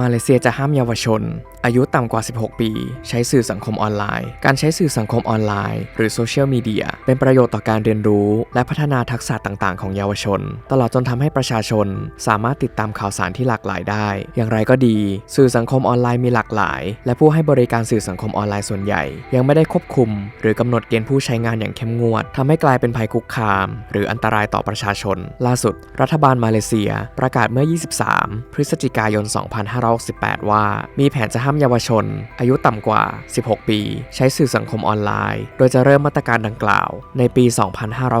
มาเลเซียจะห้ามเยาวชน อายุต่ำกว่า 16 ปี ใช้สื่อสังคมออนไลน์ การใช้สื่อสังคมออนไลน์ หรือโซเชียลมีเดียเป็นประโยชน์ต่อการเรียนรู้ และพัฒนาทักษะต่างๆ ของเยาวชน ตลอดจนทำให้ประชาชน สามารถติดตามข่าวสารที่หลากหลายได้ อย่างไรก็ดี สื่อสังคมออนไลน์มีหลากหลาย และผู้ให้บริการสื่อสังคมออนไลน์ส่วนใหญ่ ยังไม่ได้ควบคุม หรือกำหนดเกณฑ์ผู้ใช้งานอย่างเข้มงวดทำให้กลายเป็นภัยคุกคาม หรืออันตรายต่อประชาชน ล่าสุด รัฐบาลมาเลเซีย ประกาศเมื่อ 23 พฤศจิกายน 2 5 2568 ว่า มีแผนจะห้ามเยาวชน อายุต่ำกว่า 16 ปี ใช้สื่อสังคมออนไลน์ โดยจะเริ่มมาตรการดังกล่าว ในปี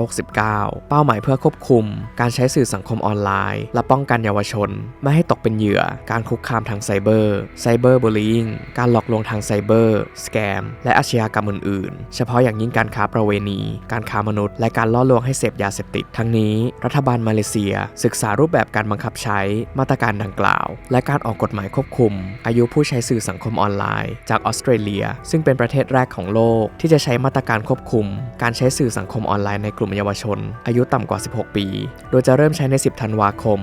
2569 เป้าหมายเพื่อควบคุม การใช้สื่อสังคมออนไลน์ และป้องกันเยาวชน ไม่ให้ตกเป็นเหยื่อ การคุกคามทางไซเบอร์ไซเบอร์บูล i ิ g การหลอกลวงทางไซเบอร์สแกมและอาชญากรรมอื่นๆ เฉพาะอย่างยิ่งการค้าประเวณี การค้ามนุษย์ และการล่อลวงให้เสพยาเสพติด ทั้งนี้ รัฐบาลมาเลเซีย ศึกษารูปแบบการบังคับใช้มาตรการดังกล่าว และการออกกฎฎหมายควบคุม อายุผู้ใช้สื่อสังคมออนไลน์ จากออสเตรเลีย ซึ่งเป็นประเทศแรกของโลก ที่จะใช้มาตรการควบคุม การใช้สื่อสังคมออนไลน์ในกลุ่มเยาวชน อายุต่ำกว่า 16 ปี โดยจะเริ่มใช้ใน 10 ธันวาคม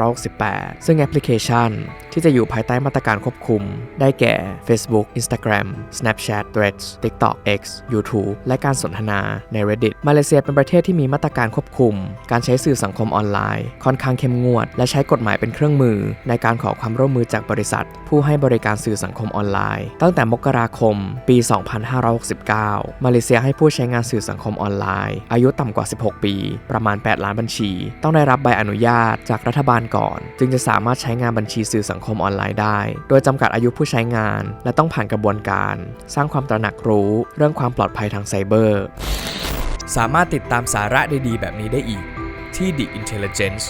2568 ซึ่งแอปพลิเคชัน ที่จะอยู่ภายใต้มาตรการควบคุม ได้แก่ Facebook Instagram Snapchat Threads TikTok X YouTube และการสนทนาใน Reddit มาเลเซียเป็นประเทศที่มีมาตรการควบคุม การใช้สื่อสังคมออนไลน์ ค่อนข้างเข้มงวด และใช้กฎหมายเป็นเครื่องมือ ในการขอความร่วมมือจากบริษัท ผู้ให้บริการสื่อสังคมออนไลน์ ตั้งแต่มกราคม ปี 2569 มาเลเซียให้ผู้ใช้งานสื่อสังคมออนไลน์ อายุต่ำกว่า 16 ปี ประมาณ 8 ล้านบัญชี ต้องได้รับใบอนุญาตจากรัฐบาลก่อน จึงจะสามารถใช้งานบัญชีสื่อสังคมออนไลน์ได้ โดยจำกัดอายุผู้ใช้งาน และต้องผ่านกระบวนการ สร้างความตระหนักรู้ เรื่องความปลอดภัยทางไซเบอร์ สามารถติดตามสาระดีๆแบบนี้ได้อีกที่ The Intelligence